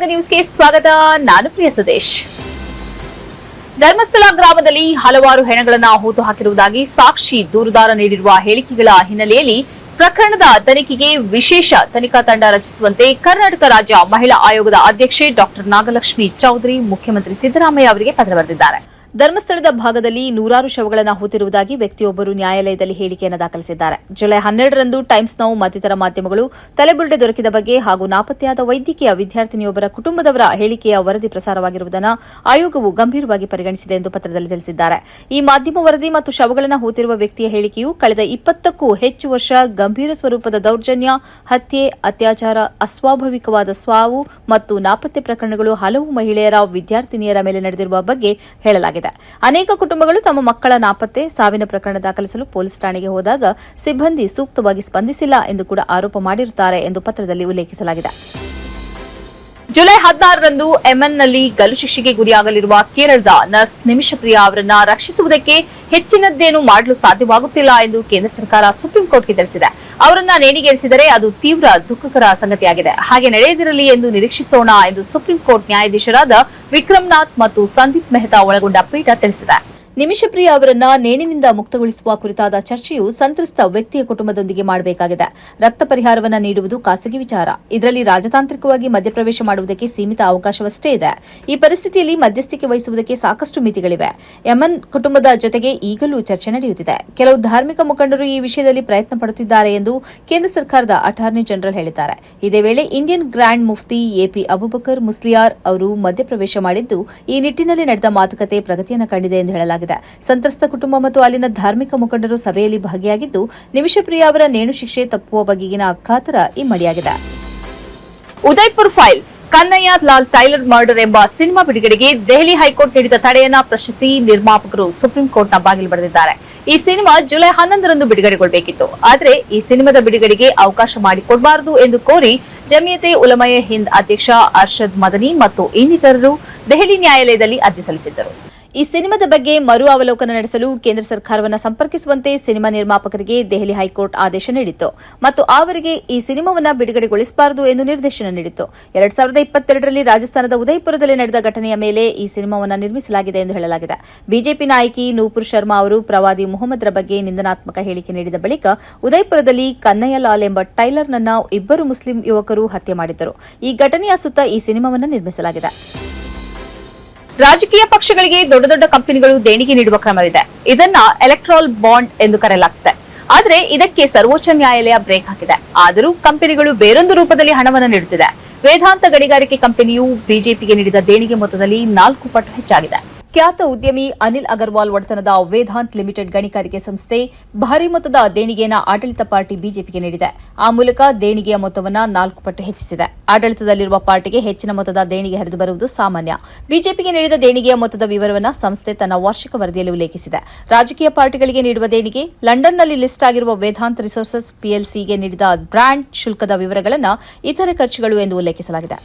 Sanmarga ನ್ಯೂಸ್ಗೆ ಸ್ವಾಗತ. ನಾನು ಪ್ರಿಯ ಸುದೇಶ್. ಧರ್ಮಸ್ಥಳ ಗ್ರಾಮದಲ್ಲಿ ಹಲವಾರು ಹೆಣಗಳನ್ನ ಹೂತು ಹಾಕಿರುವುದಾಗಿ ಸಾಕ್ಷಿ ದೂರುದಾರ ನೀಡಿರುವ ಹೇಳಿಕೆಗಳ ಹಿನ್ನೆಲೆಯಲ್ಲಿ ಪ್ರಕರಣದ ತನಿಖೆಗೆ ವಿಶೇಷ ತನಿಖಾ ತಂಡ ರಚಿಸುವಂತೆ ಕರ್ನಾಟಕ ರಾಜ್ಯ ಮಹಿಳಾ ಆಯೋಗದ ಅಧ್ಯಕ್ಷೆ ಡಾಕ್ಟರ್ ನಾಗಲಕ್ಷ್ಮಿ ಚೌಧರಿ, ಮುಖ್ಯಮಂತ್ರಿ ಸಿದ್ದರಾಮಯ್ಯ ಅವರಿಗೆ ಪತ್ರ ಬರೆದಿದ್ದಾರೆ. ಧರ್ಮಸ್ಥಳದ ಭಾಗದಲ್ಲಿ ನೂರಾರು ಶವಗಳನ್ನು ಹೂತಿರುವುದಾಗಿ ವ್ಯಕ್ತಿಯೊಬ್ಬರು ನ್ಯಾಯಾಲಯದಲ್ಲಿ ಹೇಳಿಕೆಯನ್ನು ದಾಖಲಿಸಿದ್ದಾರೆ. ಜುಲೈ ಹನ್ನೆರಡರಂದು ಟೈಮ್ಸ್ ನೌ ಮತ್ತಿತರ ಮಾಧ್ಯಮಗಳು ತಲೆಬುರುಡೆ ದೊರಕಿದ ಬಗ್ಗೆ ಹಾಗೂ ನಾಪತ್ತೆಯಾದ ವೈದ್ಯಕೀಯ ವಿದ್ಯಾರ್ಥಿನಿಯೊಬ್ಬರ ಕುಟುಂಬದವರ ಹೇಳಿಕೆಯ ವರದಿ ಪ್ರಸಾರವಾಗಿರುವುದನ್ನು ಆಯೋಗವು ಗಂಭೀರವಾಗಿ ಪರಿಗಣಿಸಿದೆ ಎಂದು ಪತ್ರದಲ್ಲಿ ತಿಳಿಸಿದ್ದಾರೆ. ಈ ಮಾಧ್ಯಮ ವರದಿ ಮತ್ತು ಶವಗಳನ್ನು ಹೂತಿರುವ ವ್ಯಕ್ತಿಯ ಹೇಳಿಕೆಯು ಕಳೆದ ಇಪ್ಪತ್ತಕ್ಕೂ ಹೆಚ್ಚು ವರ್ಷ ಗಂಭೀರ ಸ್ವರೂಪದ ದೌರ್ಜನ್ಯ, ಹತ್ಯೆ, ಅತ್ಯಾಚಾರ, ಅಸ್ವಾಭಾವಿಕವಾದ ಸ್ವಾವು ಮತ್ತು ನಾಪತ್ತೆ ಪ್ರಕರಣಗಳು ಹಲವು ಮಹಿಳೆಯರ, ವಿದ್ಯಾರ್ಥಿನಿಯರ ಮೇಲೆ ನಡೆದಿರುವ ಬಗ್ಗೆ ಹೇಳಲಾಗಿದೆ. ಅನೇಕ ಕುಟುಂಬಗಳು ತಮ್ಮ ಮಕ್ಕಳ ನಾಪತ್ತೆ, ಸಾವಿನ ಪ್ರಕರಣ ದಾಖಲಿಸಲು ಪೊಲೀಸ್ ಠಾಣೆಗೆ ಹೋದಾಗ ಸಿಬ್ಬಂದಿ ಸೂಕ್ತವಾಗಿ ಸ್ಪಂದಿಸಿಲ್ಲ ಎಂದು ಕೂಡ ಆರೋಪ ಮಾಡಿರುತ್ತಾರೆ ಎಂದು ಪತ್ರದಲ್ಲಿ ಉಲ್ಲೇಖಿಸಲಾಗಿದೆ. ಜುಲೈ ಹದಿನಾರರಂದು ನಲ್ಲಿ ಗಲ್ಲು ಶಿಕ್ಷೆಗೆ ಗುರಿಯಾಗಲಿರುವ ಕೇರಳದ ನರ್ಸ್ ನಿಮಿಷಪ್ರಿಯ ಅವರನ್ನ ರಕ್ಷಿಸುವುದಕ್ಕೆ ಹೆಚ್ಚಿನದ್ದೇನು ಮಾಡಲು ಸಾಧ್ಯವಾಗುತ್ತಿಲ್ಲ ಎಂದು ಕೇಂದ್ರ ಸರ್ಕಾರ ಸುಪ್ರೀಂ ಕೋರ್ಟ್ಗೆ ತಿಳಿಸಿದೆ. ಅವರನ್ನ ನೇಣಿಗೇರಿಸಿದರೆ ಅದು ತೀವ್ರ ದುಃಖಕರ ಸಂಗತಿಯಾಗಿದೆ. ಹಾಗೆ ನಡೆಯದಿರಲಿ ಎಂದು ನಿರೀಕ್ಷಿಸೋಣ ಎಂದು ಸುಪ್ರೀಂ ಕೋರ್ಟ್ ನ್ಯಾಯಾಧೀಶರಾದ ವಿಕ್ರಮ್ನಾಥ್ ಮತ್ತು ಸಂದೀಪ್ ಮೆಹ್ತಾ ಒಳಗೊಂಡ ಪೀಠ ತಿಳಿಸಿದೆ. ನಿಮಿಷಪ್ರಿಯ ಅವರನ್ನ ನೇಣಿನಿಂದ ಮುಕ್ತಗೊಳಿಸುವ ಕುರಿತಾದ ಚರ್ಚೆಯು ಸಂತ್ರಸ್ತ ವ್ಯಕ್ತಿಯ ಕುಟುಂಬದೊಂದಿಗೆ ಮಾಡಬೇಕಾಗಿದೆ. ರಕ್ತ ಪರಿಹಾರವನ್ನು ನೀಡುವುದು ಖಾಸಗಿ ವಿಚಾರ. ಇದರಲ್ಲಿ ರಾಜತಾಂತ್ರಿಕವಾಗಿ ಮಧ್ಯಪ್ರವೇಶ ಮಾಡುವುದಕ್ಕೆ ಸೀಮಿತ ಅವಕಾಶವಷ್ಟೇ ಇದೆ. ಈ ಪರಿಸ್ಥಿತಿಯಲ್ಲಿ ಮಧ್ಯಸ್ಥಿಕೆ ವಹಿಸುವುದಕ್ಕೆ ಸಾಕಷ್ಟು ಮಿತಿಗಳಿವೆ. ಯಮನ್ ಕುಟುಂಬದ ಜೊತೆಗೆ ಈಗಲೂ ಚರ್ಚೆ ನಡೆಯುತ್ತಿದೆ. ಕೆಲವು ಧಾರ್ಮಿಕ ಮುಖಂಡರು ಈ ವಿಷಯದಲ್ಲಿ ಪ್ರಯತ್ನ ಪಡುತ್ತಿದ್ದಾರೆ ಎಂದು ಕೇಂದ್ರ ಸರ್ಕಾರದ ಅಟಾರ್ನಿ ಜನರಲ್ ಹೇಳಿದ್ದಾರೆ. ಇದೇ ವೇಳೆ Indian grand Mufti AP Abubakar Musliyar ಅವರು ಮಧ್ಯಪ್ರವೇಶ ಮಾಡಿದ್ದು, ಈ ನಿಟ್ಟಿನಲ್ಲಿ ನಡೆದ ಮಾತುಕತೆ ಪ್ರಗತಿಯನ್ನು ಕಂಡಿದೆ ಎಂದು ಹೇಳಲಾಗಿದೆ. ಸಂತ್ರಸ್ತ ಕುಟುಂಬ ಮತ್ತು ಅಲ್ಲಿನ ಧಾರ್ಮಿಕ ಮುಖಂಡರು ಸಭೆಯಲ್ಲಿ ಭಾಗಿಯಾಗಿದ್ದು ನಿಮಿಷಪ್ರಿಯ ಅವರ ನೇಣು ಶಿಕ್ಷೆ ತಪ್ಪುವ ಬಗೆಗಿನ ಅಖಾತರ ಇಮ್ಮಡಿಯಾಗಿದೆ Udaipur files, Kanhaiya Lal tailor murder ಎಂಬ ಸಿನಿಮಾ ಬಿಡುಗಡೆಗೆ ದೆಹಲಿ ಹೈಕೋರ್ಟ್ ನೀಡಿದ ತಡೆಯನ್ನ ಪ್ರಶ್ನಿಸಿ ನಿರ್ಮಾಪಕರು ಸುಪ್ರೀಂ ಕೋರ್ಟ್ನ ಬಾಗಿಲು ಬರೆದಿದ್ದಾರೆ ಈ ಸಿನಿಮಾ ಜುಲೈ ಹನ್ನೊಂದರಂದು ಬಿಡುಗಡೆಗೊಳ್ಳಬೇಕಿತ್ತು ಆದರೆ ಈ ಸಿನಿಮಾದ ಬಿಡುಗಡೆಗೆ ಅವಕಾಶ ಮಾಡಿಕೊಡಬಾರದು ಎಂದು ಕೋರಿ ಜಮಿಯತೆ ಉಲಮಯ ಹಿಂದ್ ಅಧ್ಯಕ್ಷ ಅರ್ಷದ್ ಮದನಿ ಮತ್ತು ಇನ್ನಿತರರು ದೆಹಲಿ ನ್ಯಾಯಾಲಯದಲ್ಲಿ ಅರ್ಜಿ ಸಲ್ಲಿಸಿದ್ದರು. ಈ ಸಿನಿಮಾದ ಬಗ್ಗೆ ಮರು ಅವಲೋಕನ ನಡೆಸಲು ಕೇಂದ್ರ ಸರ್ಕಾರವನ್ನು ಸಂಪರ್ಕಿಸುವಂತೆ ಸಿನಿಮಾ ನಿರ್ಮಾಪಕರಿಗೆ ದೆಹಲಿ ಹೈಕೋರ್ಟ್ ಆದೇಶ ನೀಡಿತ್ತು. ಮತ್ತು ಅವರಿಗೆ ಈ ಸಿನಿಮಾವನ್ನು ಬಿಡುಗಡೆಗೊಳಿಸಬಾರದು ಎಂದು ನಿರ್ದೇಶನ ನೀಡಿತ್ತು. ಎರಡ್ ಸಾವಿರದ ಇಪ್ಪತ್ತೆರಡರಲ್ಲಿ ರಾಜಸ್ಥಾನದ ಉದಯಪುರದಲ್ಲಿ ನಡೆದ ಘಟನೆಯ ಮೇಲೆ ಈ ಸಿನಿಮಾವನ್ನು ನಿರ್ಮಿಸಲಾಗಿದೆ ಎಂದು ಹೇಳಲಾಗಿದೆ. ಬಿಜೆಪಿ ನಾಯಕಿ ನೂಪುರ್ ಶರ್ಮಾ ಅವರು ಪ್ರವಾದಿ ಮೊಹಮ್ಮದ್ರ ಬಗ್ಗೆ ನಿಂದನಾತ್ಮಕ ಹೇಳಿಕೆ ನೀಡಿದ ಬಳಿಕ ಉದಯಪುರದಲ್ಲಿ ಕನ್ನಯ್ಯ ಲಾಲ್ ಎಂಬ ಟೈಲರ್ನನ್ನ ಇಬ್ಬರು ಮುಸ್ಲಿಂ ಯುವಕರು ಹತ್ಯೆ ಮಾಡಿದ್ದರು. ಈ ಘಟನೆಯ ಸುತ್ತ ಈ ಸಿನಿಮಾವನ್ನು ನಿರ್ಮಿಸಲಾಗಿದೆ. ರಾಜಕೀಯ ಪಕ್ಷಗಳಿಗೆ ದೊಡ್ಡ ದೊಡ್ಡ ಕಂಪನಿಗಳು ದೇಣಿಗೆ ನೀಡುವ ಕ್ರಮವಿದೆ. ಇದನ್ನ ಎಲೆಕ್ಟ್ರಾಲ್ ಬಾಂಡ್ ಎಂದು ಕರೆಯಲಾಗುತ್ತೆ ಆದರೆ ಇದಕ್ಕೆ ಸರ್ವೋಚ್ಚ ನ್ಯಾಯಾಲಯ ಬ್ರೇಕ್ ಹಾಕಿದೆ. ಆದರೂ ಕಂಪನಿಗಳು ಬೇರೊಂದು ರೂಪದಲ್ಲಿ ಹಣವನ್ನು ನೀಡುತ್ತಿದೆ. ವೇದಾಂತ ಗಣಿಗಾರಿಕೆ ಕಂಪನಿಯು ಬಿಜೆಪಿಗೆ ನೀಡಿದ ದೇಣಿಗೆ ಮೊತ್ತದಲ್ಲಿ ನಾಲ್ಕು ಪಟ್ಟು ಹೆಚ್ಚಾಗಿದೆ. ಖ್ಯಾತ ಉದ್ಯಮಿ ಅನಿಲ್ ಅಗರ್ವಾಲ್ ಒಡೆತನದ ವೇದಾಂತ್ ಲಿಮಿಟೆಡ್ ಗಣಿಗಾರಿಕೆ ಸಂಸ್ಥೆ ಭಾರಿ ಮೊತ್ತದ ದೇಣಿಗೆಯನ್ನು ಆಡಳಿತ ಪಾರ್ಟಿ ಬಿಜೆಪಿಗೆ ನೀಡಿದೆ. ಆ ಮೂಲಕ ದೇಣಿಗೆಯ ಮೊತ್ತವನ್ನು ನಾಲ್ಕು ಪಟ್ಟು ಹೆಚ್ಚಿಸಿದೆ. ಆಡಳಿತದಲ್ಲಿರುವ ಪಾರ್ಟಿಗೆ ಹೆಚ್ಚಿನ ಮೊತ್ತದ ದೇಣಿಗೆ ಹರಿದು ಬರುವುದು ಸಾಮಾನ್ಯ. ಬಿಜೆಪಿಗೆ ನೀಡಿದ ದೇಣಿಗೆಯ ಮೊತ್ತದ ವಿವರವನ್ನು ಸಂಸ್ಥೆ ತನ್ನ ವಾರ್ಷಿಕ ವರದಿಯಲ್ಲಿ ಉಲ್ಲೇಖಿಸಿದೆ. ರಾಜಕೀಯ ಪಾರ್ಟಿಗಳಿಗೆ ನೀಡುವ ದೇಣಿಗೆ, ಲಂಡನ್ನಲ್ಲಿ ಲಿಸ್ಟ್ ಆಗಿರುವ ವೇದಾಂತ್ ರಿಸೋರ್ಸಸ್ ಪಿಎಲ್ಸಿಗೆ ನೀಡಿದ ಬ್ರ್ಯಾಂಡ್ ಶುಲ್ಕದ ವಿವರಗಳನ್ನು ಇತರೆ ಖರ್ಚುಗಳು ಎಂದು ಉಲ್ಲೇಖಿಸಲಾಗಿದೆ.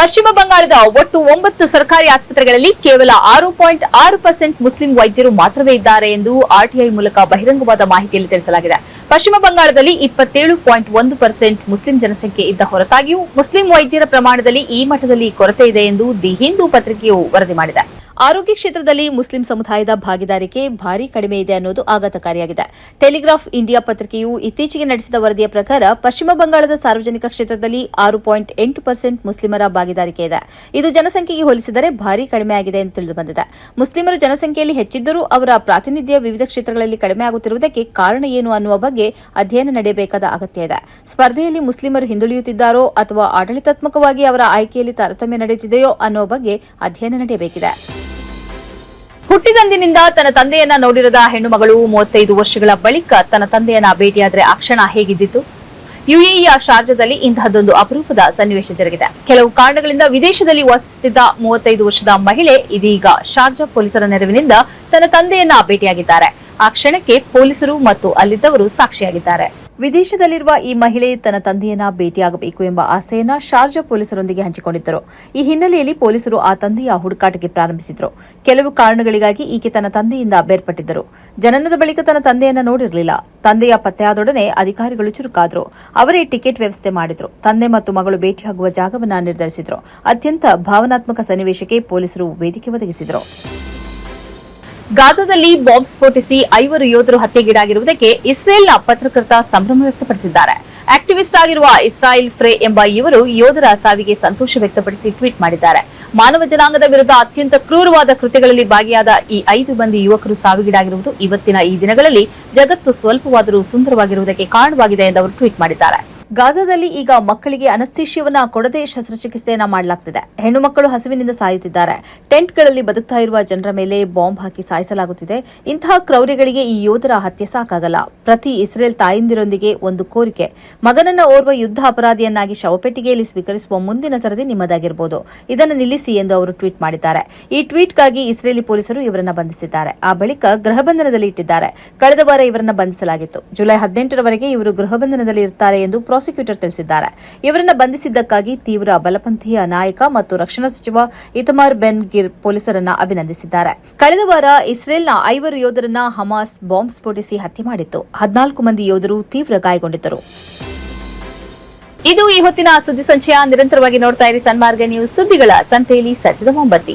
ಪಶ್ಚಿಮ ಬಂಗಾಳದ ಒಟ್ಟು ಒಂಬತ್ತು ಸರ್ಕಾರಿ ಆಸ್ಪತ್ರೆಗಳಲ್ಲಿ ಕೇವಲ ಆರು ಪಾಯಿಂಟ್ ಆರು ಪರ್ಸೆಂಟ್ ಮುಸ್ಲಿಂ ವೈದ್ಯರು ಮಾತ್ರವೇ ಇದ್ದಾರೆ ಎಂದು ಆರ್ಟಿಐ ಮೂಲಕ ಬಹಿರಂಗವಾದ ಮಾಹಿತಿಯಲ್ಲಿ ತಿಳಿಸಲಾಗಿದೆ. ಪಶ್ಚಿಮ ಬಂಗಾಳದಲ್ಲಿ ಇಪ್ಪತ್ತೇಳು ಪಾಯಿಂಟ್ ಒಂದು ಪರ್ಸೆಂಟ್ ಮುಸ್ಲಿಂ ಜನಸಂಖ್ಯೆ ಇದ್ದ ಹೊರತಾಗಿಯೂ ಮುಸ್ಲಿಂ ವೈದ್ಯರ ಪ್ರಮಾಣದಲ್ಲಿ ಈ ಮಟ್ಟದಲ್ಲಿ ಕೊರತೆ ಇದೆ ಎಂದು ದಿ ಹಿಂದೂ ಪತ್ರಿಕೆಯು ವರದಿ ಮಾಡಿದೆ. ಆರೋಗ್ಯ ಕ್ಷೇತ್ರದಲ್ಲಿ ಮುಸ್ಲಿಂ ಸಮುದಾಯದ ಭಾಗಿದಾರಿಕೆ ಭಾರಿ ಕಡಿಮೆ ಇದೆ ಅನ್ನೋದು ಆಘಾತಕಾರಿಯಾಗಿದೆ. ಟೆಲಿಗ್ರಾಫ್ ಇಂಡಿಯಾ ಪತ್ರಿಕೆಯು ಇತ್ತೀಚೆಗೆ ನಡೆಸಿದ ವರದಿಯ ಪ್ರಕಾರ ಪಶ್ಚಿಮ ಬಂಗಾಳದ ಸಾರ್ವಜನಿಕ ಕ್ಷೇತ್ರದಲ್ಲಿ ಆರು ಪಾಯಿಂಟ್ ಎಂಟು ಪರ್ಸೆಂಟ್ ಮುಸ್ಲಿಮರ ಭಾಗಿದಾರಿಕೆ ಇದೆ. ಇದು ಜನಸಂಖ್ಯೆಗೆ ಹೋಲಿಸಿದರೆ ಭಾರಿ ಕಡಿಮೆ ಆಗಿದೆ ಎಂದು ತಿಳಿದುಬಂದಿದೆ ಮುಸ್ಲಿಮರು ಜನಸಂಖ್ಯೆಯಲ್ಲಿ ಹೆಚ್ಚಿದ್ದರೂ ಅವರ ಪ್ರಾತಿನಿಧ್ಯ ವಿವಿಧ ಕ್ಷೇತ್ರಗಳಲ್ಲಿ ಕಡಿಮೆ ಆಗುತ್ತಿರುವುದಕ್ಕೆ ಕಾರಣ ಏನು ಅನ್ನುವ ಬಗ್ಗೆ ಅಧ್ಯಯನ ನಡೆಯಬೇಕಾದ ಅಗತ್ಯ ಇದೆ. ಸ್ಪರ್ಧೆಯಲ್ಲಿ ಮುಸ್ಲಿಮರು ಹಿಂದುಳಿಯುತ್ತಿದ್ದಾರೋ ಅಥವಾ ಆಡಳಿತಾತ್ಮಕವಾಗಿ ಅವರ ಆಯ್ಕೆಯಲ್ಲಿ ತಾರತಮ್ಯ ನಡೆಯುತ್ತಿದೆಯೋ ಅನ್ನೋ ಬಗ್ಗೆ ಅಧ್ಯಯನ ನಡೆಯಬೇಕಿದೆ. ಹುಟ್ಟಿದಂದಿನಿಂದ ತನ್ನ ತಂದೆಯನ್ನ ನೋಡಿರದ ಹೆಣ್ಣು ಮಗಳು ಮೂವತ್ತೈದು ವರ್ಷಗಳ ಬಳಿಕ ತನ್ನ ತಂದೆಯನ್ನ ಭೇಟಿಯಾದ್ರೆ ಆ ಕ್ಷಣ ಹೇಗಿದ್ದಿತ್ತು? ಯುಎಇಯ ಶಾರ್ಜಾದಲ್ಲಿ ಇಂತಹದ್ದೊಂದು ಅಪರೂಪದ ಸನ್ನಿವೇಶ ಜರುಗಿದೆ. ಕೆಲವು ಕಾರಣಗಳಿಂದ ವಿದೇಶದಲ್ಲಿ ವಾಸಿಸುತ್ತಿದ್ದ ಮೂವತ್ತೈದು ವರ್ಷದ ಮಹಿಳೆ ಇದೀಗ ಶಾರ್ಜಾ ಪೊಲೀಸರ ನೆರವಿನಿಂದ ತನ್ನ ತಂದೆಯನ್ನ ಭೇಟಿಯಾಗಿದ್ದಾರೆ. ಆ ಕ್ಷಣಕ್ಕೆ ಪೊಲೀಸರು ಮತ್ತು ಅಲ್ಲಿದ್ದವರು ಸಾಕ್ಷಿಯಾಗಿದ್ದಾರೆ. ವಿದೇಶದಲ್ಲಿರುವ ಈ ಮಹಿಳೆ ತನ್ನ ತಂದೆಯನ್ನ ಭೇಟಿಯಾಗಬೇಕು ಎಂಬ ಆಸೆಯನ್ನ ಶಾರ್ಜಾ ಪೊಲೀಸರೊಂದಿಗೆ ಹಂಚಿಕೊಂಡಿದ್ದರು. ಈ ಹಿನ್ನೆಲೆಯಲ್ಲಿ ಪೊಲೀಸರು ಆ ತಂದೆಯ ಹುಡುಕಾಟಕ್ಕೆ ಪ್ರಾರಂಭಿಸಿದರು. ಕೆಲವು ಕಾರಣಗಳಿಗಾಗಿ ಈಕೆ ತನ್ನ ತಂದೆಯಿಂದ ಬೇರ್ಪಟ್ಟಿದ್ದರು. ಜನನದ ಬಳಿಕ ತನ್ನ ತಂದೆಯನ್ನ ನೋಡಿರಲಿಲ್ಲ. ತಂದೆಯ ಪತ್ತೆಯಾದೊಡನೆ ಅಧಿಕಾರಿಗಳು ಚುರುಕಾದರು. ಅವರೇ ಟಿಕೆಟ್ ವ್ಯವಸ್ಥೆ ಮಾಡಿದ್ರು. ತಂದೆ ಮತ್ತು ಮಗಳು ಭೇಟಿಯಾಗುವ ಜಾಗವನ್ನ ನಿರ್ಧರಿಸಿದರು. ಅತ್ಯಂತ ಭಾವನಾತ್ಮಕ ಸನ್ನಿವೇಶಕ್ಕೆ ಪೊಲೀಸರು ವೇದಿಕೆ ಒದಗಿಸಿದ್ರು. ಗಾಜಾದಲ್ಲಿ ಬಾಂಬ್ ಸ್ಫೋಟಿಸಿ ಐವರು ಯೋಧರು ಹತ್ಯೆಗೀಡಾಗಿರುವುದಕ್ಕೆ ಇಸ್ರೇಲ್ನ ಪತ್ರಕರ್ತ ಸಂಭ್ರಮ ವ್ಯಕ್ತಪಡಿಸಿದ್ದಾರೆ. ಆಕ್ಟಿವಿಸ್ಟ್ ಆಗಿರುವ ಇಸ್ರಾಯಿಲ್ ಫ್ರೇ ಎಂಬ ಇವರು ಯೋಧರ ಸಾವಿಗೆ ಸಂತೋಷ ವ್ಯಕ್ತಪಡಿಸಿ ಟ್ವೀಟ್ ಮಾಡಿದ್ದಾರೆ. ಮಾನವ ಜನಾಂಗದ ವಿರುದ್ಧ ಅತ್ಯಂತ ಕ್ರೂರವಾದ ಕೃತ್ಯಗಳಲ್ಲಿ ಭಾಗಿಯಾದ ಈ ಐದು ಮಂದಿ ಯುವಕರು ಸಾವಿಗೀಡಾಗಿರುವುದು ಇವತ್ತಿನ ಈ ದಿನಗಳಲ್ಲಿ ಜಗತ್ತು ಸ್ವಲ್ಪವಾದರೂ ಸುಂದರವಾಗಿರುವುದಕ್ಕೆ ಕಾರಣವಾಗಿದೆ ಎಂದು ಅವರು ಟ್ವೀಟ್ ಮಾಡಿದ್ದಾರೆ. ಗಾಜಾದಲ್ಲಿ ಈಗ ಮಕ್ಕಳಿಗೆ ಅನಸ್ತೀಶಿಯವನ್ನ ಕೊಡದೆ ಶಸ್ತ್ರಚಿಕಿತ್ಸೆಯನ್ನ ಮಾಡಲಾಗ್ತಿದೆ. ಹೆಣ್ಣು ಮಕ್ಕಳು ಹಸಿವಿನಿಂದ ಸಾಯುತ್ತಿದ್ದಾರೆ. ಟೆಂಟ್ಗಳಲ್ಲಿ ಬದುಕ್ತಾ ಇರುವ ಜನರ ಮೇಲೆ ಬಾಂಬ್ ಹಾಕಿ ಸಾಯಿಸಲಾಗುತ್ತಿದೆ. ಇಂತಹ ಕ್ರೌರ್ಯಗಳಿಗೆ ಈ ಯೋಧರ ಹತ್ಯೆ ಸಾಕಾಗಲ್ಲ. ಪ್ರತಿ ಇಸ್ರೇಲ್ ತಾಯಂದಿರೊಂದಿಗೆ ಒಂದು ಕೋರಿಕೆ. ಮಗನನ್ನ ಓರ್ವ ಯುದ್ಧ ಅಪರಾಧಿಯನ್ನಾಗಿ ಶವಪೆಟ್ಟಿಗೆಯಲ್ಲಿ ಸ್ವೀಕರಿಸುವ ಮುಂದಿನ ಸರದಿ ನಿಮ್ಮದಾಗಿರಬಹುದು ಇದನ್ನು ನಿಲ್ಲಿಸಿ ಎಂದು ಅವರು ಟ್ವೀಟ್ ಮಾಡಿದ್ದಾರೆ. ಈ ಟ್ವೀಟ್ಗಾಗಿ ಇಸ್ರೇಲಿ ಪೊಲೀಸರು ಇವರನ್ನ ಬಂಧಿಸಿದ್ದಾರೆ. ಆ ಬಳಿಕ ಗೃಹಬಂಧನದಲ್ಲಿ ಇಟ್ಟಿದ್ದಾರೆ. ಕಳೆದ ವಾರ ಇವರನ್ನ ಬಂಧಿಸಲಾಗಿತ್ತು. ಜುಲೈ ಹದಿನೆಂಟರವರೆಗೆ ಇವರು ಗೃಹಬಂಧನದಲ್ಲಿ ಇರುತ್ತಾರೆ ಎಂದು ಪ್ರಾಸಿಕ್ಯೂಟರ್ ತಿಳಿಸಿದ್ದಾರೆ. ಇವರನ್ನು ಬಂಧಿಸಿದ್ದಕ್ಕಾಗಿ ತೀವ್ರ ಬಲಪಂಥೀಯ ನಾಯಕ ಮತ್ತು ರಕ್ಷಣಾ ಸಚಿವ ಇತಮಾರ್ ಬೆನ್ ಗಿರ್ ಪೊಲೀಸರನ್ನ ಅಭಿನಂದಿಸಿದ್ದಾರೆ. ಕಳೆದ ವಾರ ಇಸ್ರೇಲ್ನ ಐವರು ಯೋಧರನ್ನ ಹಮಾಸ್ ಬಾಂಬ್ ಸ್ಫೋಟಿಸಿ ಹತ್ಯೆ ಮಾಡಿತ್ತು. ಹದಿನಾಲ್ಕು ಮಂದಿ ಯೋಧರು ತೀವ್ರ ಗಾಯಗೊಂಡಿದ್ದರು. ಇದು ಈ ಹೊತ್ತಿನ ಸುದ್ದಿ ಸಂಚಯ. ನಿರಂತರವಾಗಿ ನೋಡ್ತಾ ಇರಿ ಸನ್ಮಾರ್ಗ ನ್ಯೂಸ್ ಸುದ್ದಿಗಳ ಸಂತೆಯಲ್ಲಿ ಸತ್ಯದ ಮೊಂಬತ್ತಿ.